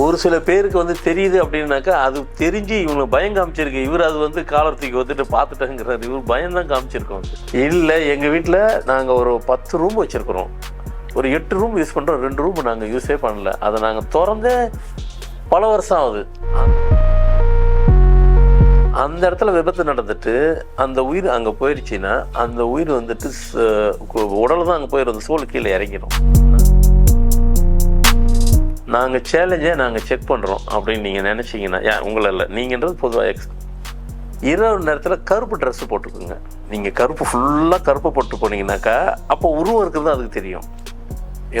ஒரு சில பேருக்கு வந்து தெரியுது அப்படின்னாக்கா அது தெரிஞ்சு இவங்க பயம் காமிச்சிருக்கு. இவர் அது வந்து காலர் தூக்கி வந்துட்டு பார்த்துட்டாங்கிறாரு இவர் பயம் தான் காமிச்சிருக்கோம் இல்லை எங்கள் வீட்டில் நாங்கள் ஒரு பத்து ரூம் வச்சுருக்குறோம். ஒரு எட்டு ரூம் யூஸ் பண்ணுறோம் ரெண்டு ரூம் நாங்கள் யூஸே பண்ணல. அதை நாங்கள் திறந்தே பல வருஷம் ஆகுது. அந்த இடத்துல விபத்து நடந்துட்டு அந்த உயிர் அங்கே போயிடுச்சுன்னா அந்த உயிர் வந்துட்டு உடல் தான் அங்கே போயிடும் சோல் கீழே இறங்கிடும். நாங்கள் சேலஞ்சை நாங்கள் செக் பண்ணுறோம் அப்படின்னு நீங்கள் நினச்சிங்கன்னா ஏன் உங்களை இல்லை. நீங்கன்றது பொதுவாக எக்ஸ் இரவு நேரத்தில் கருப்பு ட்ரெஸ்ஸு போட்டுக்கோங்க. நீங்கள் கருப்பு ஃபுல்லாக கருப்பு போட்டு போனீங்கன்னாக்கா அப்போ உருவம் இருக்கிறது அதுக்கு தெரியும்.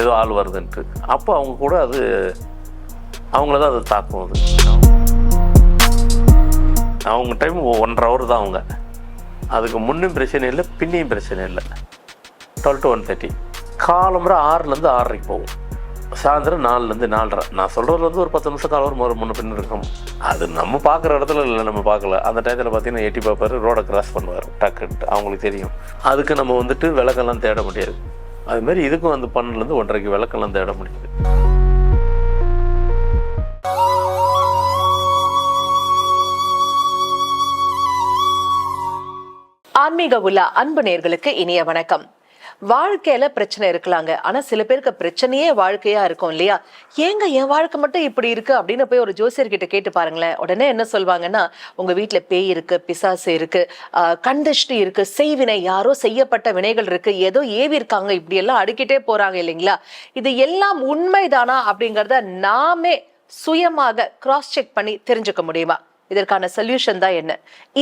ஏதோ ஆள் வருதுன்ட்டு. அப்போ அவங்க கூட அது அவங்கள தான் அது தாக்கும் அது. அவங்க டைம் ஒன்றரை ஹவர் தான் அவங்க. அதுக்கு முன்னும் பிரச்சனை இல்லை பின்னையும் பிரச்சனை இல்லை. டுவெல் டு ஒன் தேர்ட்டி காலம்புற ஆறுலேருந்து ஆறரைக்கு போகும் சாயந்தரம் நாலுலேருந்து நாலரை. நான் சொல்கிறது வந்து ஒரு பத்து நிமிஷம் காலம் ஒரு முன்ன பின்னு இருக்கும். அது நம்ம பார்க்குற இடத்துல இல்லை நம்ம பார்க்கல. அந்த டயத்தில் பார்த்தீங்கன்னா எட்டி பார்ப்பாரு ரோடை கிராஸ் பண்ணுவார். டக்குன்ட்டு. அவங்களுக்கு தெரியும். அதுக்கு நம்ம வந்துட்டு விளக்கெல்லாம் தேட முடியாது. அதுமாரி இதுக்கும் அந்த பன்னெண்டுலேருந்து ஒன்றரைக்கு விளக்கெல்லாம் தேட முடியாது. ஆன்மீக உலா அன்பு நேர்களுக்கு இனிய வணக்கம். வாழ்க்கையில பிரச்சனை இருக்கலாங்க. ஆனா சில பேருக்கு பிரச்சனையே வாழ்க்கையா இருக்கும் இல்லையா? ஏங்க என் வாழ்க்கை மட்டும் இப்படி இருக்கு அப்படின்னு போய் ஒரு ஜோசியர்கிட்ட கேட்டு பாருங்களேன். உடனே என்ன சொல்வாங்கன்னா உங்க வீட்டுல பேய் இருக்கு பிசாசு இருக்கு கண்டஷ்டி இருக்கு செய்வினை யாரோ செய்யப்பட்ட வினைகள் இருக்கு ஏதோ ஏவி இருக்காங்க இப்படி எல்லாம் அடுக்கிட்டே போறாங்க இல்லைங்களா? இது எல்லாம் உண்மைதானா? அப்படிங்கறத நாமே சுயமாக கிராஸ் செக் பண்ணி தெரிஞ்சுக்க முடியுமா? இதற்கான சொல்யூஷன் தான் என்ன?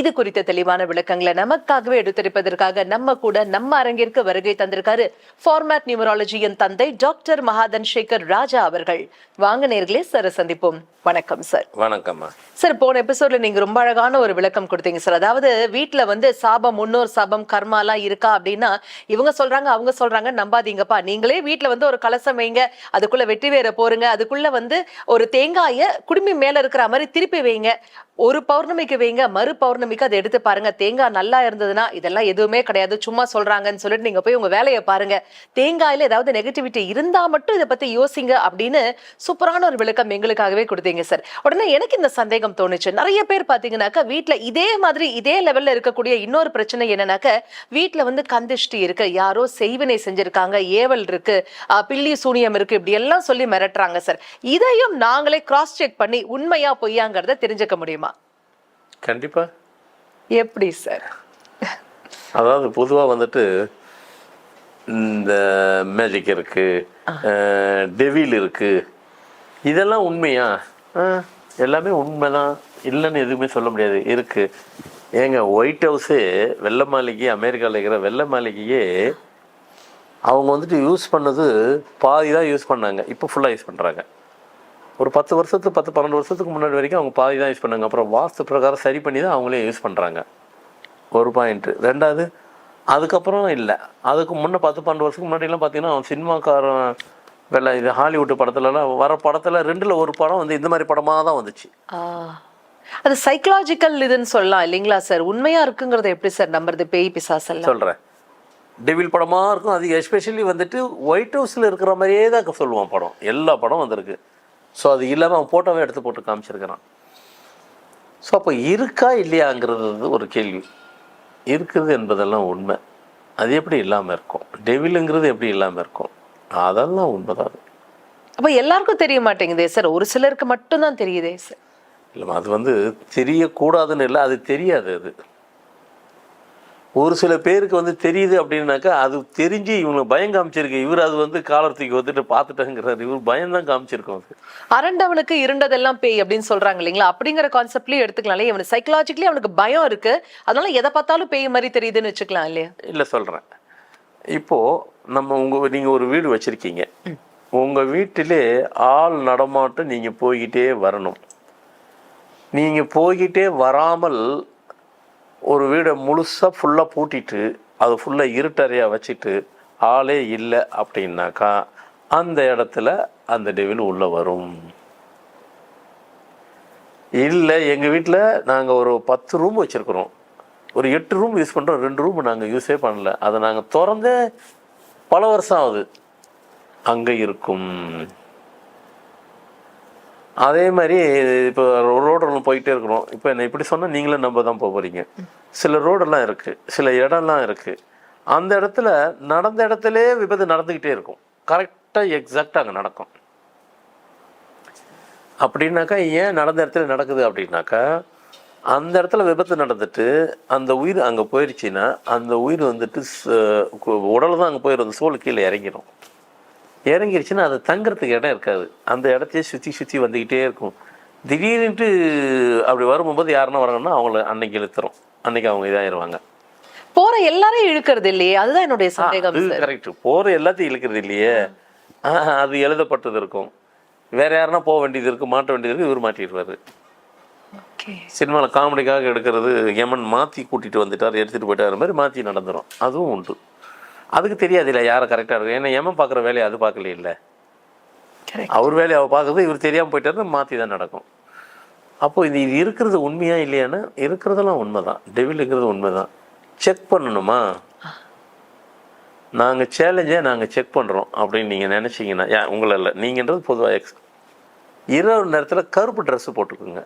இது குறித்த தெளிவான விளக்கங்களை நமக்காகவே எடுத்துரைப்பதற்காக நம்ம கூட நம்ம அரங்கிற்கு வருகை தந்திருக்காரு ஃபார்மேட் நியூமராலஜியின் தந்தை டாக்டர் மகாதன் சேகர் ராஜா அவர்கள். வாங்க நேர்களே சார் சந்திப்போம். வணக்கம் சார் வணக்கம்மா. சார் போன எபிசோட்ல நீங்க ரொம்ப அழகான ஒரு விளக்கம் கொடுத்தீங்க சார் அதாவது வீட்ல வந்து சாபம் முன்னோர் சாபம் கர்மாலாம் இருக்கா அப்படின்னா இவங்க சொல்றாங்க அவங்க சொல்றாங்க நம்பாதீங்கப்பா. நீங்களே வீட்ல வந்து ஒரு கலசம் வைங்க அதுக்குள்ள வெட்டி வேற போருங்க அதுக்குள்ள வந்து ஒரு தேங்காய குடுமி மேல இருக்கிற மாதிரி திருப்பி வைங்க. ஒரு பௌர்ணமிக்கு வைங்க மறு பௌர்ணமிக்கு அதை எடுத்து பாருங்க. தேங்காய் நல்லா இருந்ததுன்னா இதெல்லாம் எதுவுமே கிடையாது. சும்மா சொல்றாங்கன்னு சொல்லிட்டு நீங்க போய் உங்க வேலையை பாருங்க. தேங்காயில ஏதாவது நெகட்டிவிட்டி இருந்தா மட்டும் இதை பத்தி யோசிங்க அப்படின்னு சூப்பரான ஒரு விளக்கம் எங்களுக்காகவே கொடுத்தீங்க சார் உடனே எனக்கு இந்த சந்தேகம் தோணுச்சு. நிறைய பேர் பாத்தீங்கன்னாக்கா வீட்டுல இதே மாதிரி இதே லெவல்ல இருக்கக்கூடிய இன்னொரு பிரச்சனை என்னன்னாக்க வீட்டுல வந்து கந்திஷ்டி இருக்கு. யாரோ செய்வினை செஞ்சிருக்காங்க ஏவல் இருக்கு பில்லி சூனியம் இருக்கு இப்படி எல்லாம் சொல்லி மிரட்டுறாங்க சார் இதையும் நாங்களே கிராஸ் செக் பண்ணி உண்மையா பொய்யாங்கிறத தெரிஞ்சுக்க முடியுமா? கண்டிப்பாக எப்படி சார்? அதாவது பொதுவாக வந்துட்டு இந்த மேஜிக் இருக்கு டெவில் இருக்கு. இதெல்லாம் உண்மையா? எல்லாமே உண்மைதான். இல்லைன்னு எதுவுமே சொல்ல முடியாது. இருக்கு. ஏங்க ஒயிட் ஹவுஸே வெள்ளை மாளிகை அமெரிக்காவில் இருக்கிற வெள்ளை மாளிகையே அவங்க வந்துட்டு யூஸ் பண்ணது பாதி தான் யூஸ் பண்ணாங்க. இப்போ ஃபுல்லாக யூஸ் பண்ணுறாங்க ஒரு பத்து வருஷத்துக்கு பத்து பன்னெண்டு வருஷத்துக்கு முன்னாடி வரைக்கும் அவங்க பாதி தான் யூஸ் பண்ணாங்க. அப்புறம் வாஸ்து பிரகாரம் சரி பண்ணி தான் அவங்களே யூஸ் பண்ணுறாங்க ஒரு பாயிண்ட்டு ரெண்டாவது அதுக்கப்புறம் இல்லை. அதுக்கு முன்னே பத்து பன்னெண்டு வருஷத்துக்கு முன்னாடிலாம் பார்த்தீங்கன்னா அவன் சினிமாக்காரன் வெள்ள இது ஹாலிவுட் படத்துலலாம் வர படத்தில் ரெண்டில் ஒரு படம் வந்து இந்த மாதிரி படமாக தான் வந்துச்சு. அது சைக்கலாஜிக்கல் இதுன்னு சொல்லலாம் இல்லைங்களா சார் உண்மையா இருக்குங்கிறத எப்படி சார் நம்புறது? பேய் பிசாசெல்லாம். சொல்கிறேன் டெவில் படமாக இருக்கும். அது எஸ்பெஷலி வந்துட்டு ஒயிட் ஹவுஸில் இருக்கிற மாதிரியே தான் சொல்லுவான் படம். எல்லா படம் வந்திருக்கு. ஸோ அது இல்லாமல் அவன் ஃபோட்டோவே எடுத்து போட்டு காமிச்சிருக்கிறான். ஸோ அப்போ இருக்கா இல்லையாங்கிறது ஒரு கேள்வி. இருக்குது என்பதெல்லாம் உண்மை. அது எப்படி இல்லாமல் இருக்கும்? டெவிலுங்கிறது எப்படி இல்லாமல் இருக்கும்? அதெல்லாம் உண்மைதான். அப்ப எல்லாருக்கும் தெரிய மாட்டேங்குதே சார். ஒரு சிலருக்கு மட்டும்தான் தெரியுதே சார். இல்லை அது வந்து தெரியக்கூடாதுன்னு இல்லை அது தெரியாது அது. ஒரு சில பேருக்கு வந்து தெரியுது அப்படின்னாக்கா அது தெரிஞ்சு இவங்க பயம் காமிச்சிருக்கு. இவர் அது வந்து காலர் தூக்கி வந்துட்டு பார்த்துட்டேங்கிறாரு இவர் பயம் தான் காமிச்சிருக்கோம் அது. அரண்டவனுக்கு இருண்டதெல்லாம் பேய் அப்படின்னு சொல்றாங்க இல்லைங்களா? அப்படிங்கிற கான்செப்ட்லயே எடுத்துக்கலாம்ல இவனுக்கு சைக்கலாஜிக்கலி அவனுக்கு பயம் இருக்கு. அதனால எதை பார்த்தாலும் பேய் மாதிரி தெரியுதுன்னு வச்சுக்கலாம் இல்லையா? இல்லை சொல்கிறேன் இப்போது நம்ம உங்கள் நீங்கள் ஒரு வீடு வச்சுருக்கீங்க. உங்கள் வீட்டிலே ஆள் நடமாட்டம் நீங்கள் போய்கிட்டே வரணும். நீங்கள் போய்கிட்டே வராமல் ஒரு வீடை முழுசாக ஃபுல்லாக பூட்டிட்டு அது ஃபுல்லாக இருட்டறையாக வச்சுட்டு ஆளே இல்லை அப்படின்னாக்கா அந்த இடத்துல அந்த டெவில் உள்ளே வரும். இல்லை எங்கள் வீட்டில் நாங்கள் ஒரு பத்து ரூம் வச்சுருக்குறோம். ஒரு எட்டு ரூம் யூஸ் பண்ணுறோம் ரெண்டு ரூம் நாங்கள் யூஸே பண்ணல. அதை நாங்கள் திறந்தே பல வருஷம் ஆகுது. அங்கே இருக்கும். அதே மாதிரி இப்போ ரோடெல்லாம் போயிட்டே இருக்கிறோம் இப்போ என்ன இப்படி சொன்னால் நீங்களும் நம்ப தான் போக போகிறீங்க சில ரோடெல்லாம் இருக்குது சில இடம்லாம் இருக்குது அந்த இடத்துல நடந்த இடத்துலே விபத்து நடந்துக்கிட்டே இருக்கும். கரெக்டாக எக்ஸாக்டாக அங்கே நடக்கும். அப்படின்னாக்கா ஏன் நடந்த இடத்துல நடக்குது அப்படின்னாக்கா அந்த இடத்துல விபத்து நடந்துட்டு அந்த உயிர் அங்கே போயிடுச்சுன்னா அந்த உயிர் வந்துட்டு உடல் தான் அங்கே போயிடும் அந்த சோல் கீழே இறங்கிடும் இறங்கிருச்சுன்னா அது தங்குறதுக்கு இடம் இருக்காது. அந்த இடத்தையே சுற்றி சுற்றி வந்துக்கிட்டே இருக்கும். திடீர்னுட்டு அப்படி வரும்போது யாருன்னா வராங்கன்னா அவங்கள அன்னைக்கு இழுத்துரும். அன்னைக்கு அவங்க இதாயிருவாங்க. போற எல்லாரையும் இழுக்கிறது இல்லையே? அதுதான் என்னுடைய சந்தேகம் கரெக்ட் போகிற எல்லாத்தையும் இழுக்கிறது இல்லையே? அது எழுதப்பட்டது இருக்கும். வேற யாருன்னா போக வேண்டியது இருக்கு மாட்ட வேண்டியது இருக்கு இவர் மாட்டிடுவாரு. சினிமாவில் காமெடிக்காக எடுக்கிறது யமன் மாற்றி கூட்டிகிட்டு வந்துட்டார் எடுத்துகிட்டு போயிட்டார் மாதிரி மாற்றி நடந்துரும். அதுவும் உண்டு. அதுக்கு தெரியாது இல்லை யாரை கரெக்டாக இருக்கு ஏன்னா யமன் பார்க்குற வேலையை அது பார்க்கல இல்லை. அவர் வேலையை அவள் பார்க்குறது இவர் தெரியாமல் போயிட்டாரு மாற்றி தான் நடக்கும். அப்போ இது இது இருக்கிறது உண்மையா இல்லையான்னு இருக்கிறதெல்லாம் உண்மை தான் டெவிலுங்கிறது உண்மை தான் செக் பண்ணணுமா? நாங்கள் சேலஞ்சே நாங்கள் செக் பண்ணுறோம் அப்படின்னு நீங்கள் நினச்சிங்கன்னா யா உங்களை இல்லை. நீங்கன்றது பொதுவாக எக்ஸ் இரவு நேரத்தில் கருப்பு ட்ரெஸ்ஸு போட்டுக்கோங்க.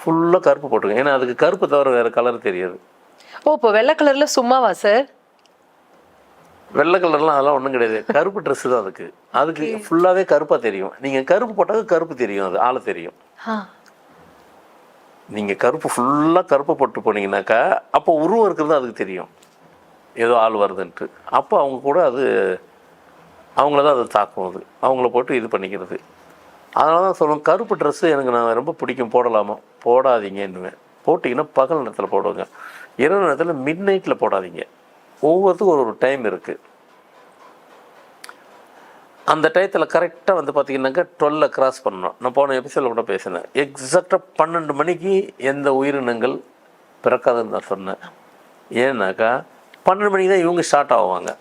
ஃபுல்லாக கருப்பு போட்டுக்கோங்க. ஏன்னா அதுக்கு கருப்பு தவிர வேறு கலர் தெரியாது. ஓ இப்போ வெள்ளை கலர்ல சும்மாவா சார் வெள்ளை கலர்லாம் அதெல்லாம் ஒன்றும் கிடையாது. கருப்பு ட்ரெஸ்ஸு தான் அதுக்கு. அதுக்கு ஃபுல்லாகவே கருப்பாக தெரியும். நீங்கள் கருப்பு போட்டாக்க கருப்பு தெரியும் அது ஆளை தெரியும். நீங்கள் கருப்பு ஃபுல்லாக கருப்பு போட்டு போனீங்கன்னாக்கா அப்போ உருவம் இருக்கிறது அதுக்கு தெரியும். ஏதோ ஆள் வருதுன்ட்டு. அப்போ அவங்க கூட அது அவங்கள தான் அது தாக்கும் அது. அவங்கள போட்டு இது பண்ணிக்கிறது. அதனால தான் சொல்லுவேன் கருப்பு ட்ரெஸ்ஸு எனக்கு நான் ரொம்ப பிடிக்கும் போடலாமா? போடாதீங்கன்னுவேன். போட்டிங்கன்னா பகல் நேரத்தில் போடுங்க இரவு நேரத்தில் மிட் நைட்டில் போடாதீங்க. ஒவ்வொருத்துக்கும் ஒரு ஒரு டைம் இருக்குது அந்த டயத்தில் கரெக்டாக வந்து பார்த்தீங்கன்னாக்கா டுவெல்ல கிராஸ் பண்ணணும். நான் போன எபிசோடில் கூட பேசினேன். எக்ஸாக்டாக பன்னெண்டு மணிக்கு எந்த உயிரினங்கள் பிறக்காதுன்னு நான் சொன்னேன். ஏன்னாக்கா பன்னெண்டு மணிக்கு தான் இவங்க ஸ்டார்ட் ஆவாங்க.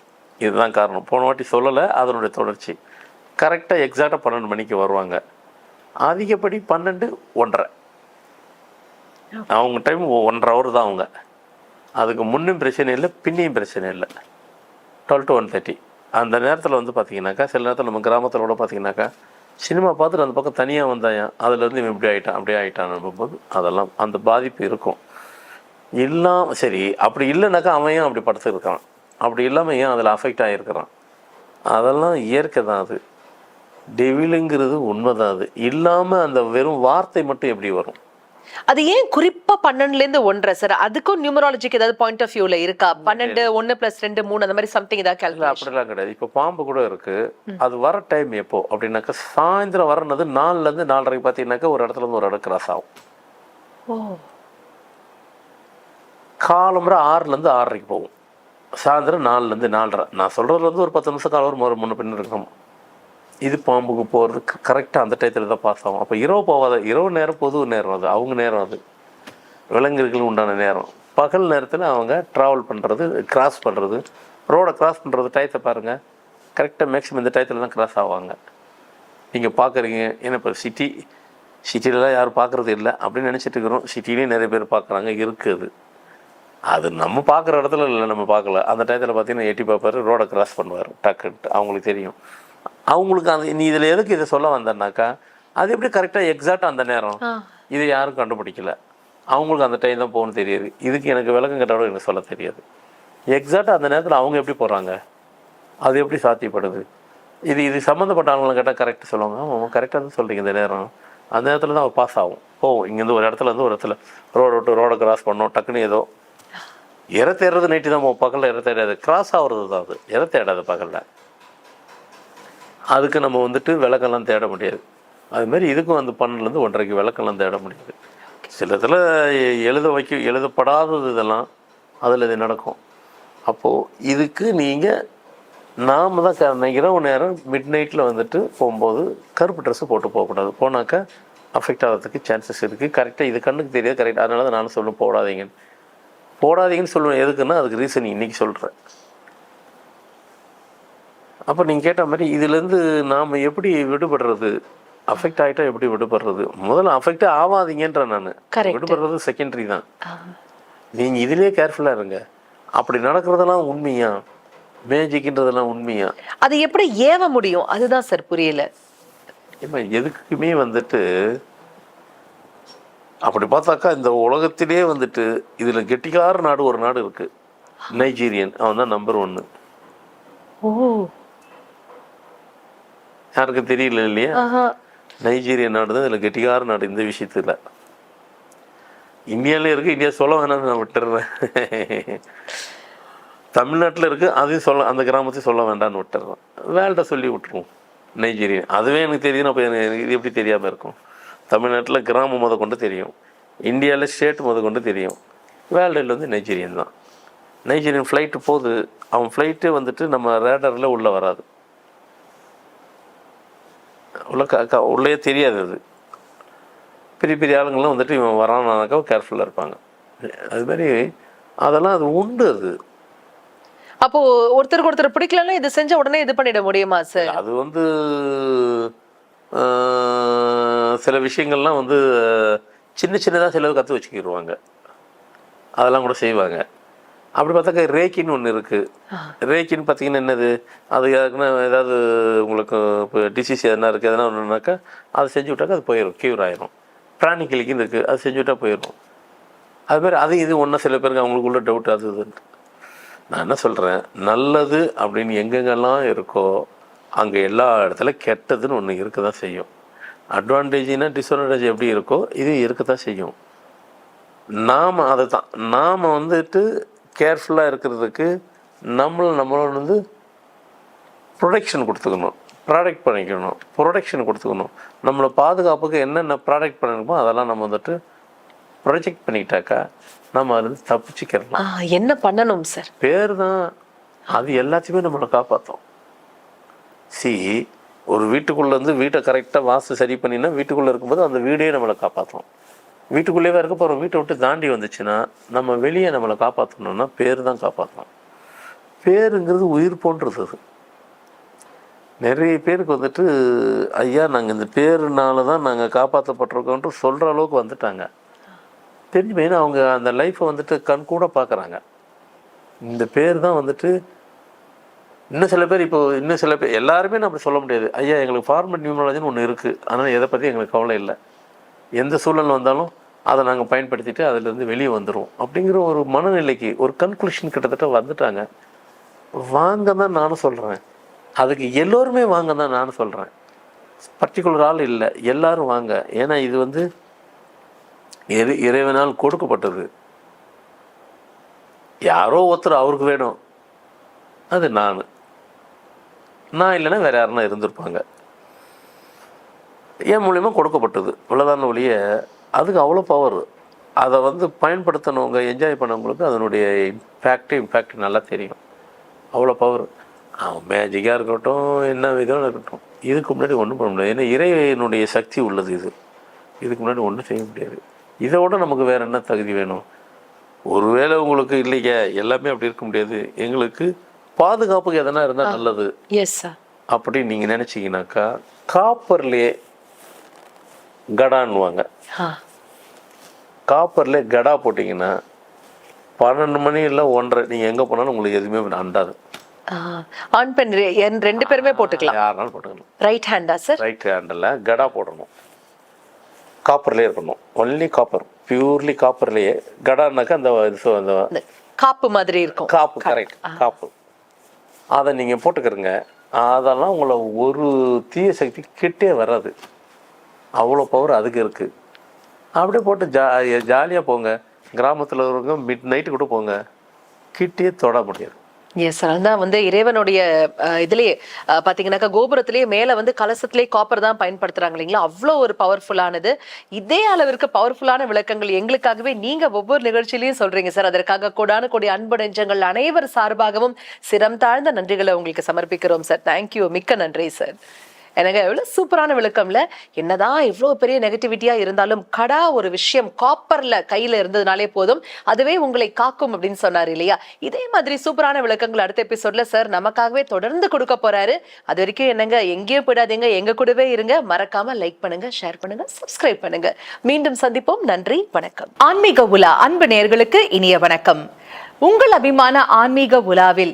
இதுதான் காரணம். போன வாட்டி சொல்லலை அதனுடைய தொடர்ச்சி. கரெக்டாக எக்ஸாக்டாக பன்னெண்டு மணிக்கு வருவாங்க. அதிகப்படி பன்னெண்டு ஒன்றரை. அவங்க டைம் ஒன்றரை ஹவர் தான் அவங்க. அதுக்கு முன்னும் பிரச்சனை இல்லை பின்னையும் பிரச்சனை இல்லை. டுவெல் டு ஒன் தேர்ட்டி அந்த நேரத்தில் வந்து பார்த்தீங்கன்னாக்கா சில நேரத்தில் நம்ம கிராமத்தில் கூட பார்த்தீங்கன்னாக்கா சினிமா பார்த்துட்டு அந்த பக்கம் தனியாக வந்தாயன் அதுலேருந்து இவன் இப்படி ஆகிட்டான் அப்படியே ஆகிட்டான் போது அதெல்லாம் அந்த பாதிப்பு இருக்கும். இல்லாம சரி அப்படி இல்லைனாக்கா அவன் ஏன் அப்படி படுத்துருக்கான் அப்படி இல்லாமல் ஏன் அதில் அஃபெக்ட் ஆகிருக்கிறான் அதெல்லாம் இயற்கை தான் அது. டெவிலுங்கிறது உண்மைதான் அது. இல்லாமல் அந்த வெறும் வார்த்தை மட்டும் எப்படி வரும்? அது ஏன் குறிப்பா பன்னெண்டுல இருந்து ஒன்றரை? சார் அதுக்கும் நியூமராலஜிக்கு ஏதாவது பாயிண்ட் ஆஃப் வியூல இருக்கா? பன்னெண்டு ஒன்னு பிளஸ் ரெண்டு மூணு அந்த மாதிரி சம்திங் ஏதாவது calculation? அப்படிலாம் கிடையாது. இப்போ பாம்பு கூட இருக்கு. அது வர டைம் எப்போ? அப்படின்னாக்கா சாயந்தரம் வரனது நாலுலேருந்து நாலரைக்கு பார்த்தீங்கன்னாக்கா ஒரு இடத்துல இருந்து ஒரு இடம் கிராஸ் ஆகும். ஓ. காலம்புற ஆறுலேருந்து ஆறரைக்கு போகும். சாயந்தரம் நாலுலேருந்து நாலரை. நான் சொல்கிறதுல வந்து ஒரு பத்து நிமிஷம் காலம் ஒரு முன்ன பின்ன இருக்கும் இது பாம்புக்கு போகிறதுக்கு கரெக்டாக அந்த டயத்தில் தான் பாஸ் ஆகும். அப்போ இரவு போகாத இரவு நேரம் பொது நேரம் அது. அவங்க நேரம் அது. விலங்குகளுக்கு உண்டான நேரம். பகல் நேரத்தில் அவங்க ட்ராவல் பண்ணுறது கிராஸ் பண்ணுறது ரோடை கிராஸ் பண்ணுறது டயத்தை பாருங்கள் கரெக்டாக மேக்ஸிமம் இந்த டயத்தில் தான் கிராஸ் ஆவாங்க. நீங்கள் பார்க்குறீங்க ஏன்னா இப்போ சிட்டி சிட்டிலலாம் யாரும் பார்க்குறது இல்லை. அப்படின்னு நினச்சிட்டு இருக்கிறோம். சிட்டிலேயும் நிறைய பேர் பார்க்குறாங்க இருக்குது அது. நம்ம பார்க்குற இடத்துல இல்லை நம்ம பார்க்கல அந்த டயத்தில் பார்த்தீங்கன்னா எட்டி பார்ப்பாரு ரோடை கிராஸ் பண்ணுவார். டக்குன்ட்டு. அவங்களுக்கு தெரியும். அவங்களுக்கு அந்த நீ இதில் எதுக்கு இதை சொல்ல வந்தேன்னாக்கா அது எப்படி கரெக்டாக எக்ஸாக்டாக அந்த நேரம். இது யாரும் கண்டுபிடிக்கல. அவங்களுக்கு அந்த டைம் தான் போகணும் தெரியாது. இதுக்கு எனக்கு விளக்கம் கேட்டாலும் எனக்கு சொல்ல தெரியாது. எக்ஸாக்டாக அந்த நேரத்தில் அவங்க எப்படி போகிறாங்க அது எப்படி சாத்தியப்படுது? இது இது சம்மந்தப்பட்ட ஆளுங்களை கேட்டால் கரெக்டாக சொல்லுவாங்க. ஆமாம் கரெக்டாக தான் சொல்கிறீங்க இந்த நேரம். அந்த நேரத்தில் தான் பாஸ் ஆகும். போகும் இங்கேருந்து ஒரு இடத்துல இருந்து ஒரு இடத்துல ரோடு விட்டு ரோடை கிராஸ் பண்ணோம் டக்குன்னு ஏதோ. இற தேடுறது நைட்டு தான் பகலில் இற தேடாது கிராஸ் ஆகுறது தான் அது. இற தேடாது பகலில். அதுக்கு நம்ம வந்துட்டு விளக்கெல்லாம் தேட முடியாது. அதுமாரி இதுக்கும் அந்த பன்னெண்டுலேருந்து ஒன்றரைக்கு விளக்கெல்லாம் தேட முடியாது. சில இதில் எழுத வைக்க எழுதப்படாதது இதெல்லாம் அதில் இது நடக்கும். அப்போது இதுக்கு நீங்கள் நாம தான் க- இரவு நேரம் மிட் நைட்டில் வந்துட்டு போகும்போது கருப்பு ட்ரெஸ்ஸு போட்டு போகக்கூடாது. போனாக்கா அஃபெக்ட் ஆகிறதுக்கு சான்சஸ் இருக்குது கரெக்டாக இது கண்ணுக்கு தெரியாது கரெக்டாக அதனால தான் நானும் சொல்லுவேன் போடாதீங்கன்னு. போடாதீங்கன்னு சொல்லுவேன் எதுக்குன்னா அதுக்கு ரீசன் இன்றைக்கி சொல்கிறேன் அப்போ நீங்கள் கேட்ட மாதிரி இதுலேருந்து நாம் எப்படி விடுபடுறது? அஃபெக்ட் ஆகிட்டா எப்படி விடுபடுறது? முதல்ல அஃபெக்டே ஆகாதீங்கன்ற நான். விடுபடுறது செகண்டரி தான். நீங்கள் இதுலேயே கேர்ஃபுல்லாக இருங்க. அப்படி நடக்கிறதெல்லாம் உண்மையா? மேஜிக்ன்றதெல்லாம் உண்மையா? அது எப்படி ஏவ முடியும்? அதுதான் சார் புரியல. ஏம்மா எதுக்குமே வந்துட்டு அப்படி பார்த்தாக்கா இந்த உலகத்திலே வந்துட்டு இதில் கெட்டிக்கார நாடு ஒரு நாடு இருக்கு. நைஜீரியன் அவன் தான் நம்பர் ஒன்று ஓ. யாருக்கும் தெரியல இல்லையா? நைஜீரிய நாடு தான் இதில் கெட்டிக்கார நாடு இந்த விஷயத்துல. இந்தியாவிலே இருக்கு இந்தியா சொல்ல வேணாம்னு நான் விட்டுறேன். தமிழ்நாட்டில் இருக்கு அதையும் சொல்ல அந்த கிராமத்தையும் சொல்ல வேண்டாம்னு விட்டுறேன். வேல்ட சொல்லி விட்டுருவோம் நைஜீரியா. அதுவே எனக்கு தெரியும் அப்போ எனக்கு இது எப்படி தெரியாமல் இருக்கும்? தமிழ்நாட்டில் கிராமம் முத கொண்டு தெரியும். இந்தியாவில் ஸ்டேட் முத கொண்டு தெரியும். வேர்ல்டில் வந்து நைஜீரியன் தான். நைஜீரியன் ஃப்ளைட்டு போகுது. அவன் ஃப்ளைட்டே வந்துட்டு நம்ம ரேடரில் உள்ளே வராது. உள்ள க உள்ளே தெரியாது அது. பெரிய பெரிய ஆளுங்கள்லாம் வந்துட்டு இவன் வரானாக்கா கேர்ஃபுல்லாக இருப்பாங்க. அது மாதிரி அதெல்லாம் அது உண்டு அது. அப்போ ஒருத்தருக்கு ஒருத்தர் பிடிக்கலன்னா இது செஞ்ச உடனே இது பண்ணிட முடியுமா சார் அது வந்து சில விஷயங்கள்லாம் வந்து சின்ன சின்னதாக சிலது கற்று வச்சுக்கிடுவாங்க அதெல்லாம் கூட செய்வாங்க. அப்படி பார்த்தாக்கா ரேக்கின்னு ஒன்று இருக்குது ரேக்கின்னு பார்த்தீங்கன்னா என்னது? அது யாருக்குன்னா ஏதாவது உங்களுக்கு இப்போ டிசீஸ் எதனா இருக்குது எதனா ஒன்றுனாக்கா அதை செஞ்சு விட்டாக்கா அது போயிடும் க்யூர் ஆயிரும். பிராணி கிளிக்குன்னு இருக்குது அது செஞ்சு விட்டா போயிடும் அது மாதிரி அது இது ஒன்றா சில பேருக்கு அவங்களுக்குள்ள டவுட் அது இதுன்ட்டு நான் என்ன சொல்கிறேன் நல்லது அப்படின்னு எங்கெங்கெல்லாம் இருக்கோ அங்கே எல்லா இடத்துல கெட்டதுன்னு ஒன்று இருக்க தான் செய்யும் அட்வான்டேஜ்னா டிஸ்அட்வான்டேஜ் எப்படி இருக்கோ இது இருக்க தான் செய்யும். நாம் அதை தான் நாம் வந்துட்டு கேர்ஃபுல்லாக இருக்கிறதுக்கு நம்மளை நம்மளோட வந்து ப்ரொடெக்ஷன் கொடுத்துக்கணும். ப்ராடக்ட் பண்ணிக்கணும். ப்ரொடெக்ஷன் கொடுத்துக்கணும். நம்மளை பாதுகாப்புக்கு என்னென்ன ப்ராடக்ட் பண்ணிருக்கோமோ அதெல்லாம் நம்ம வந்துட்டு ப்ரொஜெக்ட் பண்ணிக்கிட்டாக்கா நம்ம அதுலேருந்து தப்பிச்சுக்கிறலாம். என்ன பண்ணணும் சார் பேர் தான் அது எல்லாத்தையுமே நம்மளை காப்பாற்றும் சி ஒரு வீட்டுக்குள்ளே இருந்து வீட்டை கரெக்டாக வாஸ்து சரி பண்ணினா வீட்டுக்குள்ளே இருக்கும்போது அந்த வீடே நம்மளை காப்பாற்றும் வீட்டுக்குள்ளேயே இருக்க போகிறோம் வீட்டை விட்டு தாண்டி வந்துச்சுன்னா நம்ம வெளியே நம்மளை காப்பாற்றணும்னா பேர் தான் காப்பாற்றணும் பேருங்கிறது உயிர் போன்றது அது. நிறைய பேருக்கு வந்துட்டு ஐயா நாங்கள் இந்த பேருனால தான் நாங்கள் காப்பாற்றப்பட்டிருக்கோன்ட்டு சொல்கிற அளவுக்கு வந்துட்டாங்க. தெரிஞ்சு மெயின் அவங்க அந்த லைஃப்பை வந்துட்டு கண் கூட பார்க்குறாங்க. இந்த பேர் தான் வந்துட்டு இன்னும் சில பேர் இப்போ இன்னும் சில பேர் எல்லாருமே நம்ம அப்படி சொல்ல முடியாது. ஐயா எங்களுக்கு ஃபார்மட் நியூமராலஜின்னு ஒன்று இருக்குது அதனால் எதை பற்றி எங்களுக்கு கவலை இல்லை. எந்த சூழல் வந்தாலும் அதை நாங்கள் பயன்படுத்திட்டு அதுலேருந்து வெளியே வந்துடுவோம் அப்படிங்கிற ஒரு மனநிலைக்கு ஒரு கன்க்ளூஷன் கிட்டத்தட்ட வந்துட்டாங்க. வாங்க தான் நானும் சொல்கிறேன் அதுக்கு எல்லோருமே வாங்க தான் நானும் சொல்கிறேன் பர்டிகுலர் ஆள் இல்லை. எல்லாரும் வாங்க. ஏன்னா இது வந்து இறை இறைவனால் கொடுக்கப்பட்டது. யாரோ ஒருத்தர் அவருக்கு வேணும். அது நான். நான் இல்லைன்னா வேற யாருன்னா இருந்திருப்பாங்க. என் மூலியமாக கொடுக்கப்பட்டது. இவ்வளோதான ஒழிய அதுக்கு அவ்வளோ பவர் அதை வந்து பயன்படுத்தினவங்க என்ஜாய் பண்ணவங்களுக்கு அதனுடைய இம்பேக்ட் இம்பேக்ட் நல்லா தெரியும். அவ்வளோ பவர் அவன் மேஜிக்காக இருக்கட்டும் என்ன விதம் இருக்கட்டும். இதுக்கு முன்னாடி ஒன்றும் பண்ண முடியாது. ஏன்னா இறைவனுடைய சக்தி உள்ளது இது. இதுக்கு முன்னாடி ஒன்றும் செய்ய முடியாது. இதை விட நமக்கு வேற என்ன தகுதி வேணும்? ஒருவேளை உங்களுக்கு இல்லைங்க. எல்லாமே அப்படி இருக்க முடியாது. எங்களுக்கு பாதுகாப்புக்கு எதனா இருந்தால் நல்லது. எஸ் அப்படின்னு நீங்கள் நினச்சிங்கனாக்கா காப்பர்லேயே கடான்னுவாங்க. ஆ. காப்பர்லேயே கடா போட்டிங்கன்னா பன்னெண்டு மணி இல்லை ஒன்றரை நீங்கள் எங்கே போனாலும் உங்களுக்கு எதுவுமே அண்டாது. ஆ. ஆண் பெண் ரெண்டு பேருமே போட்டுக்கலாம். யாருனாலும் போட்டுக்கணும் ரைட் ஹேண்டா சார் ரைட் ஹேண்டில் கடா போடணும். காப்பர்லேயே இருக்கணும். ஒன்லி காப்பர் பியூர்லி காப்பர்லேயே கடான்னாக்கா அந்த அந்த காப்பு மாதிரி இருக்கும். காப்பு கரெக்ட் காப்பு. அதை நீங்கள் போட்டுக்கிறங்க. அதெல்லாம் உங்களை ஒரு தீய சக்தி கிட்டே வராது. அவ்வளோ பவர் அதுக்கு இருக்குது அப்படியே போட்டு ஜா ஜாலியாக போங்க. கிராமத்தில் இருக்கிறவங்க மிட் நைட்டு கூட போங்க. கிட்டே தொட முடியாது. எஸ் சார் அதான் வந்து இறைவனுடைய இதுலேயே இதுலயே பாத்தீங்கன்னாக்கா கோபுரத்திலேயே மேல வந்து கலசத்திலேயே காப்பர் தான் பயன்படுத்துறாங்க இல்லைங்களா? அவ்வளோ ஒரு பவர்ஃபுல்லானது இதே அளவிற்கு பவர்ஃபுல்லான விளக்கங்கள் எங்களுக்காகவே நீங்க ஒவ்வொரு நிகழ்ச்சியிலையும் சொல்றீங்க சார் அதற்காக கொடான கொடி அன்பு நெஞ்சங்கள் அனைவர் சார்பாகவும் சிரம் தாழ்ந்த நன்றிகளை உங்களுக்கு சமர்ப்பிக்கிறோம் சார் தேங்க்யூ மிக்க நன்றி சார் எனக்கு எவ்வளோ சூப்பரான விளக்கம்ல? என்னதான் இவ்வளோ பெரிய நெகட்டிவிட்டியா இருந்தாலும் கடா ஒரு விஷயம் காப்பர்ல கையில இருந்ததுனாலே போதும். அதுவே உங்களை காக்கும் அப்படின்னு சொன்னார் இல்லையா? இதே மாதிரி சூப்பரான விளக்கங்கள் அடுத்த எபிசோட்ல சார் நமக்காகவே தொடர்ந்து கொடுக்க போறாரு. அது வரைக்கும் என்னங்க எங்கேயும் போயிடாதீங்க எங்க கூடவே இருங்க. மறக்காம லைக் பண்ணுங்க ஷேர் பண்ணுங்க சப்ஸ்கிரைப் பண்ணுங்க. மீண்டும் சந்திப்போம். நன்றி வணக்கம். ஆன்மீக உலா அன்பு நேர்களுக்கு இனிய வணக்கம். உங்கள் அபிமான ஆன்மீக உலாவில்